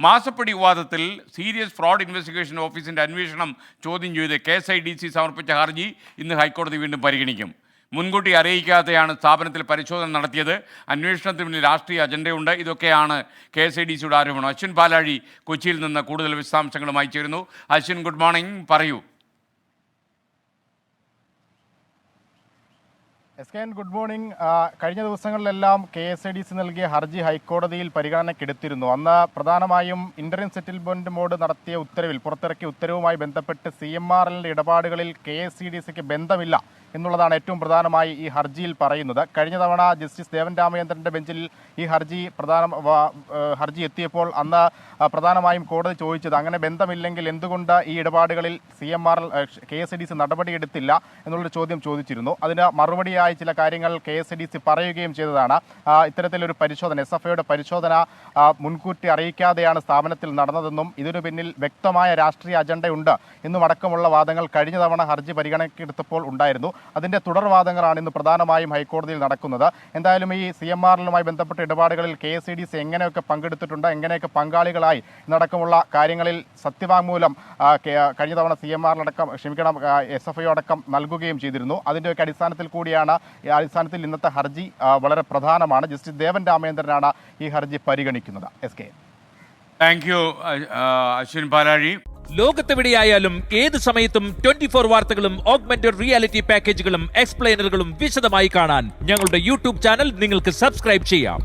മാസപ്പടി വിവാദത്തിൽ serious fraud investigation ഓഫീസിന്റെ അന്വേഷണം ചോദ്യം ചെയ്ത് K S I D C സമർപ്പിച്ച ഹർജി ഇന്ന് ഹൈക്കോടതി വീണ്ടും പരിഗണിക്കും. മുൻകൂട്ടി അറിയിക്കാതെയാണ് സ്ഥാപനത്തിൽ പരിശോധന നടത്തിയത്. അന്വേഷണത്തിന് പിന്നിൽ രാഷ്ട്രീയ അജണ്ടയുണ്ട്. ഇതൊക്കെയാണ് കെ എസ് ഐ ഡി സിയുടെ ആരോപണം. അശ്വിൻ പാലാഴി കൊച്ചിയിൽ നിന്ന് കൂടുതൽ വിശദാംശങ്ങളുമായി ചേരുന്നു. അശ്വിൻ ഗുഡ് മോർണിംഗ് പറയൂ. S K N good morning. കഴിഞ്ഞ ദിവസങ്ങളിലെല്ലാം K S I D C നൽകിയ ഹർജി ഹൈക്കോടതിയിൽ പരിഗണനയ്ക്കെടുത്തിരുന്നു. അന്ന് പ്രധാനമായും ഇന്റർൻ സെറ്റിൽമെന്റ് മോഡ് നടത്തിയ ഉത്തരവിൽ പുറത്തിറക്കിയ ഉത്തരവുമായി ബന്ധപ്പെട്ട് സി എം ആർ എല്ലിന്റെ ഇടപാടുകളിൽ കെ എസ് സി ഡി സിക്ക് ബന്ധമില്ല എന്നുള്ളതാണ് ഏറ്റവും പ്രധാനമായി ഈ ഹർജിയിൽ പറയുന്നത്. കഴിഞ്ഞ തവണ ജസ്റ്റിസ് ദേവൻ രാമചന്ദ്രന്റെ ബെഞ്ചിൽ ഈ ഹർജി പ്രധാന ഹർജി എത്തിയപ്പോൾ അന്ന് പ്രധാനമായും കോടതി ചോദിച്ചത് അങ്ങനെ ബന്ധമില്ലെങ്കിൽ എന്തുകൊണ്ട് ഈ ഇടപാടുകളിൽ C M R K S D C നടപടിയെടുത്തില്ല എന്നുള്ളൊരു ചോദ്യം ചോദിച്ചിരുന്നു. അതിന് മറുപടിയായി ചില കാര്യങ്ങൾ കെ എസ് ഡി സി പറയുകയും ചെയ്തതാണ്. ഇത്തരത്തിലൊരു പരിശോധന എസ് എഫ് ഐയുടെ പരിശോധന മുൻകൂട്ടി അറിയിക്കാതെയാണ് സ്ഥാപനത്തിൽ നടന്നതെന്നും ഇതിനു പിന്നിൽ വ്യക്തമായ രാഷ്ട്രീയ അജണ്ടയുണ്ട് എന്നും അടക്കമുള്ള വാദങ്ങൾ കഴിഞ്ഞ തവണ ഹർജി പരിഗണനയ്ക്കെടുത്തപ്പോൾ ഉണ്ടായിരുന്നു. അതിന്റെ തുടർവാദങ്ങളാണ് ഇന്ന് പ്രധാനമായും ഹൈക്കോടതിയിൽ നടക്കുന്നത്. എന്തായാലും ഈ സി എം ആറിലുമായി ബന്ധപ്പെട്ട ഇടപാടുകളിൽ കെ എസ് ഡി സി എങ്ങനെയൊക്കെ പങ്കെടുത്തിട്ടുണ്ട് എങ്ങനെയൊക്കെ പങ്കാളികളായി നടക്കമുള്ള കാര്യങ്ങളിൽ സത്യവാങ്മൂലം കഴിഞ്ഞ തവണ സി എം ആറിലടക്കം ക്ഷമിക്കണം എസ് എഫ് ഐ അടക്കം നൽകുകയും ചെയ്തിരുന്നു. അതിന്റെയൊക്കെ അടിസ്ഥാനത്തിൽ കൂടിയാണ് ഈ അടിസ്ഥാനത്തിൽ ഇന്നത്തെ ഹർജി വളരെ പ്രധാനമാണ്. ജസ്റ്റിസ് ദേവൻ രാമേന്ദ്രനാണ് ഈ ഹർജി പരിഗണിക്കുന്നത്. S K. Thank you Ashwin Palazhi. ലോകത്തെവിടെയായാലും ഏത് സമയത്തും ട്വന്റി ഫോർ വാർത്തകളും ഓഗ്മെന്റഡ് റിയാലിറ്റി പാക്കേജുകളും എക്സ്പ്ലെയിനറുകളും വിശദമായി കാണാൻ ഞങ്ങളുടെ യൂട്യൂബ് ചാനൽ നിങ്ങൾക്ക് സബ്സ്ക്രൈബ് ചെയ്യാം.